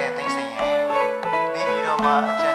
လိုက်တဲ့သိစိတ်ရယ်ပြီးပြီးတော့မှအကျ